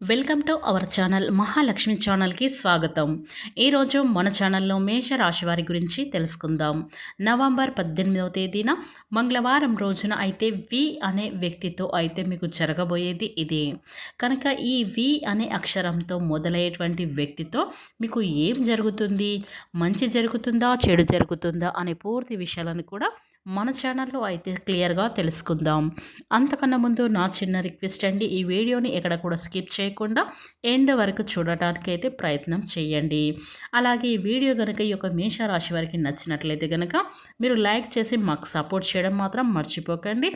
Welcome to our channel Mahalakshmi ఛానల్కి స్వాగతం. ఈరోజు మన ఛానల్లో మేష రాశి వారి గురించి తెలుసుకుందాం. నవంబర్ పద్దెనిమిదవ తేదీన మంగళవారం రోజున అయితే వి అనే వ్యక్తితో అయితే మీకు జరగబోయేది ఇదే. కనుక ఈ వి అనే అక్షరంతో మొదలయ్యేటువంటి వ్యక్తితో మీకు ఏం జరుగుతుంది? మంచి జరుగుతుందా? చెడు జరుగుతుందా? అనే పూర్తి విషయాలను కూడా మన ఛానల్లో అయితే క్లియర్గా తెలుసుకుందాం. అంతకన్నా ముందు నా చిన్న రిక్వెస్ట్ అండి. ఈ వీడియోని ఎక్కడ కూడా స్కిప్ చేయకుండా ఎండ్ వరకు చూడటానికి అయితే ప్రయత్నం చేయండి. అలాగే ఈ వీడియో కనుక ఈ యొక్క మేషరాశి వారికి నచ్చినట్లయితే కనుక మీరు లైక్ చేసి మాకు సపోర్ట్ చేయడం మాత్రం మర్చిపోకండి.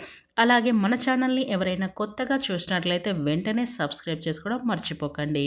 అలాగే మన ఛానల్ని ఎవరైనా కొత్తగా చూసినట్లయితే వెంటనే సబ్స్క్రైబ్ చేసుకోవడం మర్చిపోకండి.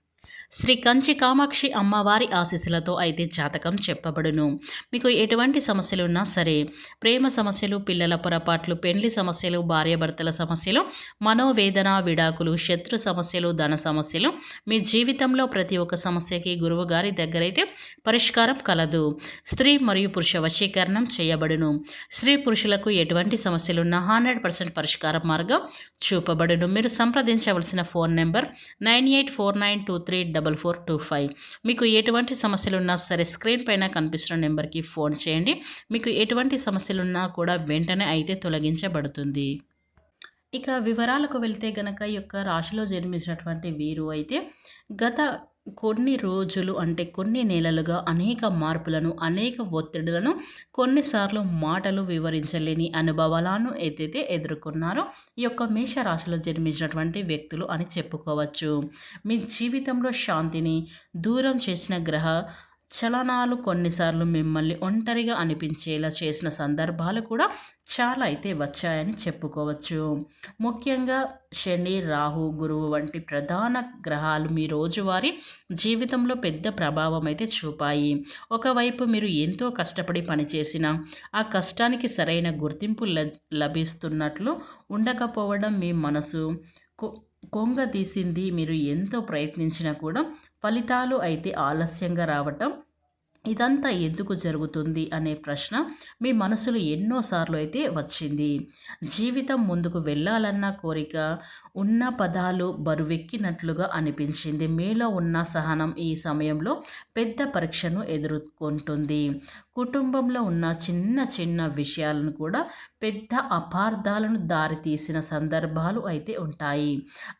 శ్రీ కంచి కామాక్షి అమ్మవారి ఆశీస్సులతో అయితే జాతకం చెప్పబడును. మీకు ఎటువంటి సమస్యలు ఉన్నా సరే ప్రేమ సమస్యలు పిల్లల పొరపాట్లు పెండ్లి సమస్యలు భార్యాభర్తల సమస్యలు మనోవేదన విడాకులు శత్రు సమస్యలు ధన సమస్యలు మీ జీవితంలో ప్రతి ఒక్క సమస్యకి గురువు గారి దగ్గరైతే పరిష్కారం కలదు. స్త్రీ మరియు పురుష వశీకరణం చేయబడును. స్త్రీ పురుషులకు ఎటువంటి సమస్యలున్నా హండ్రెడ్ పర్సెంట్ పరిష్కార మార్గం చూపబడును. మీరు సంప్రదించవలసిన phone number nine eight four nine two three double four two five. మీకు ఎటువంటి సమస్యలు ఉన్నా సరే స్క్రీన్ పైన కనిపిస్తున్న నెంబర్కి ఫోన్ చేయండి. మీకు ఎటువంటి సమస్యలున్నా కూడా వెంటనే అయితే తొలగించబడుతుంది. ఇక వివరాలకు వెళ్తే గనక ఈ యొక్క రాశిలో జన్మించినటువంటి వీరు అయితే గత కొన్ని రోజులు అంటే కొన్ని నెలలుగా అనేక మార్పులను అనేక ఒత్తిడులను కొన్నిసార్లు మాటలు వివరించలేని అనుభవాలను ఏదైతే ఎదుర్కొన్నారో ఈ యొక్క మేషరాశిలో జన్మించినటువంటి వ్యక్తులు అని చెప్పుకోవచ్చు. మీ జీవితంలో శాంతిని దూరం చేసిన గ్రహ చలనాలు కొన్నిసార్లు మిమ్మల్ని ఒంటరిగా అనిపించేలా చేసిన సందర్భాలు కూడా చాలా అయితే వచ్చాయని చెప్పుకోవచ్చు. ముఖ్యంగా శని రాహు గురువు వంటి ప్రధాన గ్రహాలు మీ రోజువారీ జీవితంలో పెద్ద ప్రభావం అయితే చూపాయి. ఒకవైపు మీరు ఎంతో కష్టపడి పనిచేసిన ఆ కష్టానికి సరైన గుర్తింపు లభిస్తున్నట్లు ఉండకపోవడం మీ మనసు కొంగ తీసింది మీరు ఎంతో ప్రయత్నించినా కూడా ఫలితాలు అయితే ఆలస్యంగా రావటం ఇదంతా ఎందుకు జరుగుతుంది అనే ప్రశ్న మీ మనసులో ఎన్నోసార్లు అయితే వచ్చింది. జీవితం ముందుకు వెళ్ళాలన్న కోరిక ఉన్న పదాలు బరువెక్కినట్లుగా అనిపించింది. మీలో ఉన్న సహనం ఈ సమయంలో పెద్ద పరీక్షను ఎదుర్కొంటుంది. కుటుంబంలో ఉన్న చిన్న చిన్న విషయాలను కూడా పెద్ద అపార్థాలను దారితీసిన సందర్భాలు అయితే ఉంటాయి.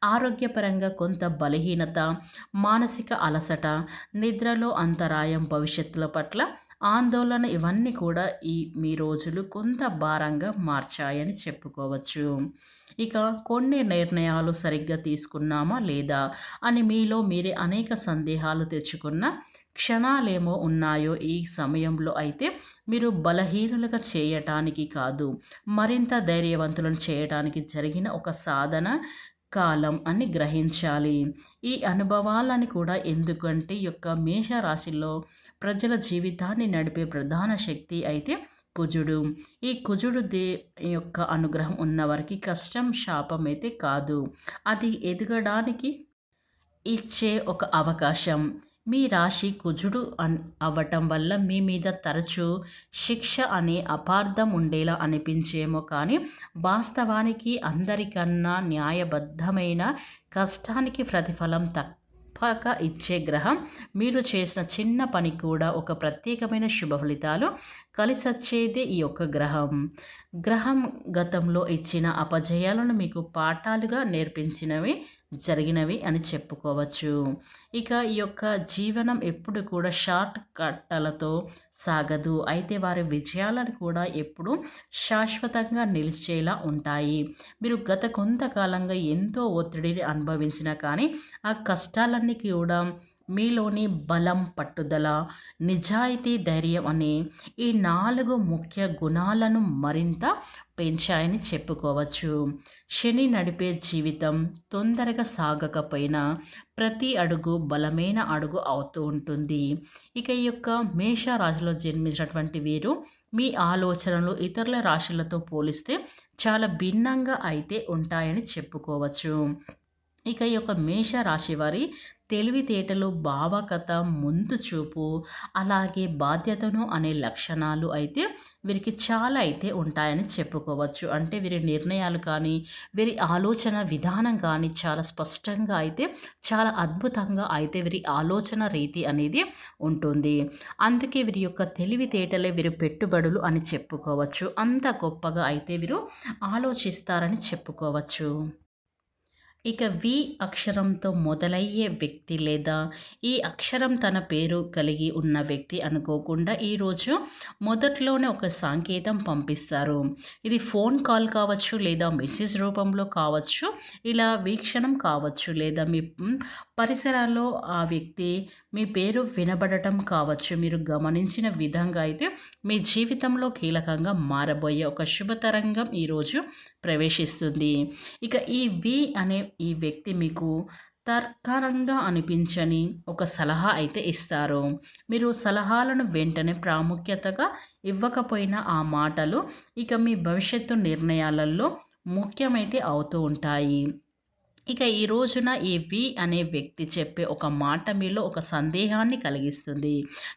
ఆరోగ్యపరంగా కొంత బలహీనత మానసిక అలసట నిద్రలో అంతరాయం భవిష్యత్తుల పట్ల ఆందోళన ఇవన్నీ కూడా ఈ మీ రోజులు కొంత భారంగా మార్చాయని చెప్పుకోవచ్చు. ఇక కొన్ని నిర్ణయాలు సరిగ్గా తీసుకున్నామా లేదా అని మీలో మీరే అనేక సందేహాలు తెచ్చుకున్న క్షణాలేమో ఉన్నాయో ఈ సమయంలో అయితే మీరు బలహీనులుగా చేయటానికి కాదు మరింత ధైర్యవంతులను చేయటానికి జరిగిన ఒక సాధన కాలం అని గ్రహించాలి. ఈ అనుభవాలని కూడా ఎందుకంటే యొక్క మేషరాశిలో ప్రజల జీవితాన్ని నడిపే ప్రధాన శక్తి అయితే కుజుడు. ఈ కుజుడు దే యొక్క అనుగ్రహం ఉన్నవారికి కష్టం శాపం అయితే కాదు. అది ఎదగడానికి ఇచ్చే ఒక అవకాశం. మీ రాశి కుజుడు అన్ అవ్వటం వల్ల మీ మీద తరచూ శిక్ష అనే అపార్థం ఉండేలా అనిపించేమో కానీ వాస్తవానికి అందరికన్నా న్యాయబద్ధమైన కష్టానికి ప్రతిఫలం తక్కువ తప్పక ఇచ్చే గ్రహం. మీరు చేసిన చిన్న పని కూడా ఒక ప్రత్యేకమైన శుభ ఫలితాలు కలిసొచ్చేదే ఈ యొక్క గ్రహం. గ్రహం గతంలో ఇచ్చిన అపజయాలను మీకు పాఠాలుగా నేర్పించినవి జరిగినవి అని చెప్పుకోవచ్చు. ఇక ఈ యొక్క జీవనం ఎప్పుడు కూడా షార్ట్ కట్టలతో సాగదు. అయితే వారి విజయాలను కూడా ఎప్పుడు శాశ్వతంగా నిలిచేలా ఉంటాయి. మీరు గత కొంతకాలంగా ఎంతో ఒత్తిడిని అనుభవించినా కానీ ఆ కష్టాలన్నీ కూడా మీలోని బలం పట్టుదల నిజాయితీ ధైర్యం అనే ఈ నాలుగు ముఖ్య గుణాలను మరింత పెంచాయని చెప్పుకోవచ్చు. శని నడిపే జీవితం తొందరగా సాగకపోయినా ప్రతి అడుగు బలమైన అడుగు అవుతూ ఉంటుంది. ఇక ఈ యొక్క మేష రాశిలో జన్మించినటువంటి వీరు మీ ఆలోచనలు ఇతరుల రాశులతో పోలిస్తే చాలా భిన్నంగా అయితే ఉంటాయని చెప్పుకోవచ్చు. ఇక ఈ యొక్క మేష రాశి వారి తెలివితేటలు భావకథ ముందు చూపు అలాగే బాధ్యతను అనే లక్షణాలు అయితే వీరికి చాలా అయితే ఉంటాయని చెప్పుకోవచ్చు. అంటే వీరి నిర్ణయాలు కానీ వీరి ఆలోచన విధానం కానీ చాలా స్పష్టంగా అయితే చాలా అద్భుతంగా అయితే వీరి ఆలోచన రీతి అనేది ఉంటుంది. అందుకే వీరి యొక్క తెలివితేటలే వీరి పెట్టుబడులు అని చెప్పుకోవచ్చు. అంత గొప్పగా అయితే వీరు ఆలోచిస్తారని చెప్పుకోవచ్చు. ఇక వి అక్షరంతో మొదలయ్యే వ్యక్తి లేదా ఈ అక్షరం తన పేరు కలిగి ఉన్న వ్యక్తి అనుకోకుండా ఈరోజు మొదట్లోనే ఒక సంకేతం పంపిస్తారు. ఇది ఫోన్ కాల్ కావచ్చు లేదా మెసేజ్ రూపంలో కావచ్చు ఇలా వీక్షణం కావచ్చు లేదా మీ పరిసరాల్లో ఆ వ్యక్తి మీ పేరు వినబడటం కావచ్చు. మీరు గమనించిన విధంగా అయితే మీ జీవితంలో కీలకంగా మారబోయే ఒక శుభతరంగం ఈరోజు ప్రవేశిస్తుంది. ఇక ఈ వి అనే ఈ వ్యక్తి మీకు తర్కానంగా అనిపించని ఒక సలహా అయితే ఇస్తారు. మీరు సలహాలను వెంటనే ప్రాముఖ్యతగా ఇవ్వకపోయినా ఆ మాటలు ఇక మీ భవిష్యత్తు నిర్ణయాలలో ముఖ్యమైతే అవుతూ ఉంటాయి. ఇక ఈ రోజున ఈ వి అనే వ్యక్తి చెప్పే ఒక మాట మీలో ఒక సందేహాన్ని కలిగిస్తుంది.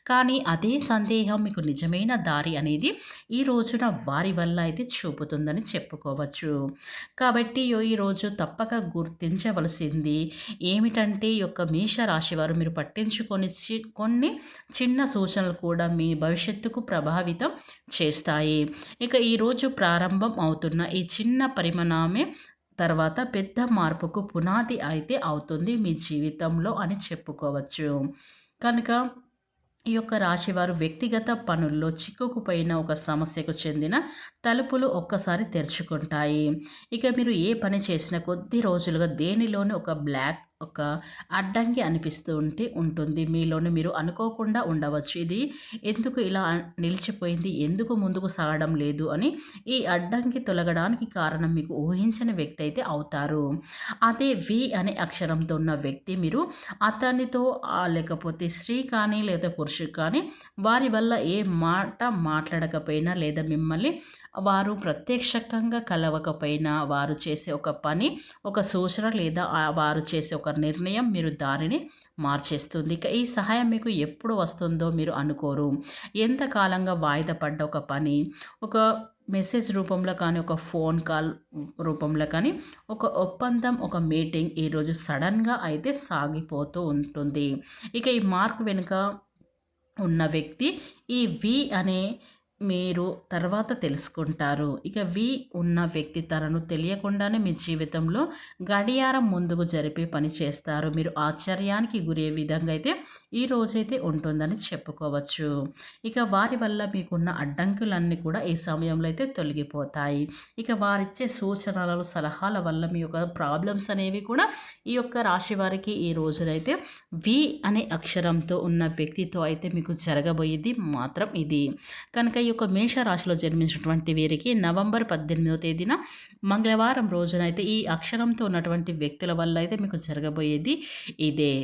కానీ అదే సందేహం మీకు నిజమైన దారి అనేది ఈ రోజున వారి వల్ల అయితే చూపుతుందని చెప్పుకోవచ్చు. కాబట్టి ఈరోజు తప్పక గుర్తించవలసింది ఏమిటంటే ఈ యొక్క మేష రాశి వారు మీరు పట్టించుకొని కొన్ని చిన్న సూచనలు కూడా మీ భవిష్యత్తుకు ప్రభావితం చేస్తాయి. ఇక ఈరోజు ప్రారంభం అవుతున్న ఈ చిన్న పరిమాణమే తర్వాత పెద్ద మార్పుకు పునాది అయితే అవుతుంది మీ జీవితంలో అని చెప్పుకోవచ్చు. కనుక ఈ యొక్క రాశివారు వ్యక్తిగత పనుల్లో చిక్కుకుపోయిన ఒక సమస్యకు చెందిన తలుపులు ఒక్కసారి తెరుచుకుంటాయి. ఇక మీరు ఏ పని చేసినా కొద్ది రోజులుగా దేనిలోని ఒక బ్లాక్ ఒక అడ్డంకి అనిపిస్తూ ఉంటే ఉంటుంది. మీలోనే మీరు అనుకోకుండా ఉండవచ్చు. ఇది ఎందుకు ఇలా నిలిచిపోయింది? ఎందుకు ముందుకు సాగడం లేదు? అని ఈ అడ్డంకి తొలగడానికి కారణం మీకు ఊహించని వ్యక్తి అయితే అవుతారు. అదే వి అనే అక్షరంతో ఉన్న వ్యక్తి మీరు అతనితో లేకపోతే స్త్రీ కానీ లేదా పురుషుడు కానీ వారి వల్ల ఏ మాట మాట్లాడకపోయినా లేదా మిమ్మల్ని వారు ప్రత్యక్షంగా కలవకపోయినా వారు చేసే ఒక పని ఒక సూచన లేదా వారు చేసే ఒక నిర్ణయం మీరు దారిని మార్చేస్తుంది. ఇక ఈ సహాయం మీకు ఎప్పుడు వస్తుందో మీరు అనుకోరు. ఎంతకాలంగా వాయిదా పడ్డ ఒక పని ఒక మెసేజ్ రూపంలో కానీ ఒక ఫోన్ కాల్ రూపంలో కానీ ఒక ఒప్పందం ఒక మీటింగ్ ఈరోజు సడన్గా అయితే సాగిపోతూ ఉంటుంది. ఇక ఈ మార్క్ వెనుక ఉన్న వ్యక్తి ఈ వి అనే మీరు తర్వాత తెలుసుకుంటారు. ఇక వి ఉన్న వ్యక్తి తనను తెలియకుండానే మీ జీవితంలో గడియారం ముందుకు జరిపే పని చేస్తారు. మీరు ఆశ్చర్యానికి గురే విధంగా అయితే ఈ రోజైతే ఉంటుందని చెప్పుకోవచ్చు. ఇక వారి వల్ల మీకున్న అడ్డంకులన్నీ కూడా ఈ సమయంలో అయితే తొలగిపోతాయి. ఇక వారిచ్చే సూచనలు సలహాల వల్ల మీ యొక్క ప్రాబ్లమ్స్ అనేవి కూడా ఈ యొక్క రాశి వారికి ఈ రోజునైతే వి అనే అక్షరంతో ఉన్న వ్యక్తితో అయితే మీకు జరగబోయేది మాత్రం ఇది. కనుక ఈ యొక్క మేషరాశిలో జన్మించినటువంటి వీరికి నవంబర్ పద్దెనిమిదవ తేదీన మంగళవారం రోజున అయితే ఈ అక్షరంతో ఉన్నటువంటి వ్యక్తుల వల్ల అయితే మీకు జరగబోయేది ఇదే.